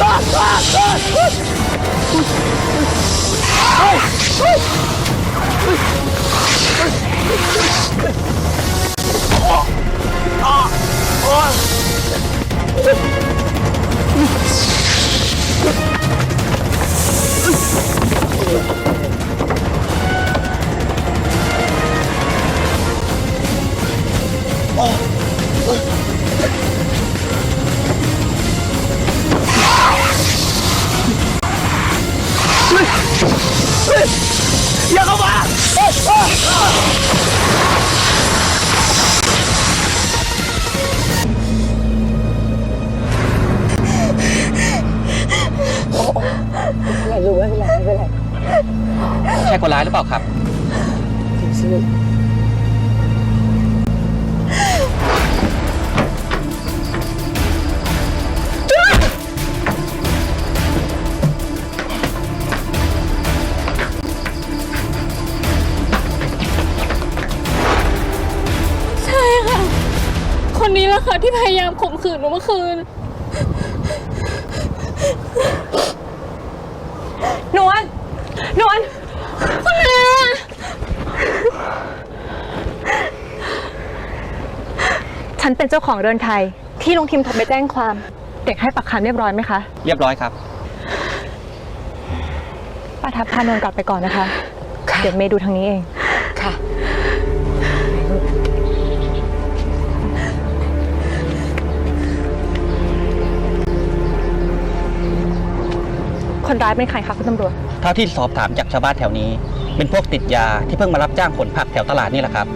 เฮ้ย อย่าเข้ามาไม่รู้ไม่เป็นไรไม่เป็นไรใช่คนร้ายหรือเปล่าครับ คนนี้แหละค่ะที่พยายามข่มขืนหนูเมื่อคืน นวล นวล คุณแม่ฉันเป็นเจ้าของเรือนไทย ที่ลุงทิมโทรไปแจ้งความ เด็กให้ปักคำเรียบร้อยไหมคะเรียบร้อยครับ ป้าทับพานวลกลับไปก่อนนะคะ เดี๋ยวเมย์ดูทางนี้เอง ค่ะ คนร้ายเป็นใครคะคุณตำรวจ เท่าที่สอบถามจากชาวบ้านแถวนี้ เป็นพวกติดยาที่เพิ่งมารับจ้างขนผักแถวตลาดนี่แหละครับ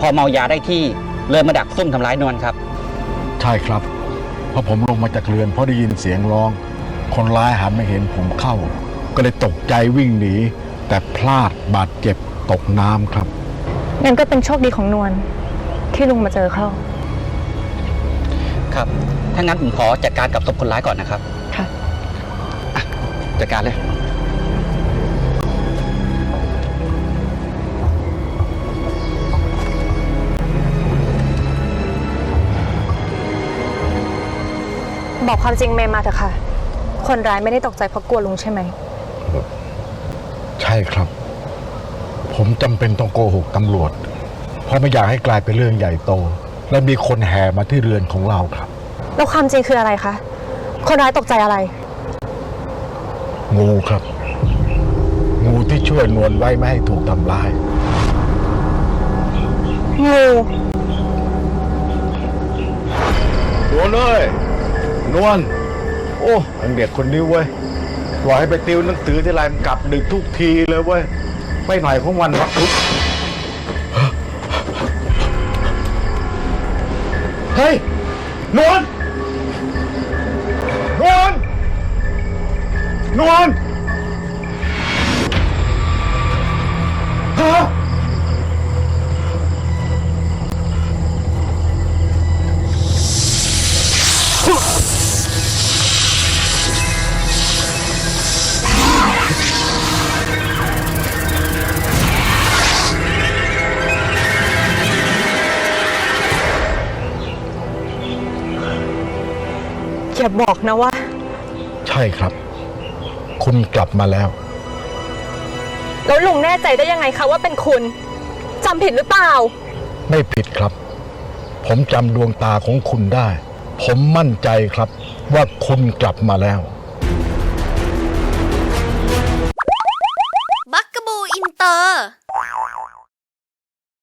พอเมายาได้ที่เลยมาดักซุ่มทำร้ายนวลครับ ใช่ครับเพราะผมลงมาจากเรือนเพราะได้ยินเสียงร้อง คนร้ายหันมาเห็นผมเข้า ก็เลยตกใจวิ่งหนี แต่พลาดบาดเจ็บตกน้ำครับ งั้นก็เป็นโชคดีของนวลที่ลุงมาเจอเข้า ครับ ถ้างั้นผมขอจัดการกับศพคนร้ายก่อนนะครับค่ะอะ จัดการเลย บอกความจริงเมย์มาเถอะค่ะ คนร้ายไม่ได้ตกใจเพราะกลัวลุงใช่ไหม ใช่ครับ ผมจำเป็นต้องโกหกตำรวจ เพราะไม่อยากให้กลายเป็นเรื่องใหญ่โต และมีคนแห่มาที่เรือนของเราครับ แล้วความจริงคืออะไรคะ คนร้ายตกใจอะไร งูครับ งูที่ช่วยนวลไว้ไม่ให้ถูกทำร้าย งูนวลเลย นวลโอ้ไอ้เด็กคนนี้เว้ยปล่อยให้ไปติวหนังสือที่ไรมันกลับดึกทุกทีเลยเว้ยไปหน่อยของวันวะอุ๊ยเฮ้ยนวล นวลฮะอย่าบอกนะว่า ใช่ครับ คุณกลับมาแล้ว แล้วลุงแน่ใจได้ยังไงคะว่าเป็นคุณจำผิดหรือเปล่า ไม่ผิดครับ ผมจำดวงตาของคุณได้ ผมมั่นใจครับว่าคุณกลับมาแล้วบัคก์บูอินเตอร์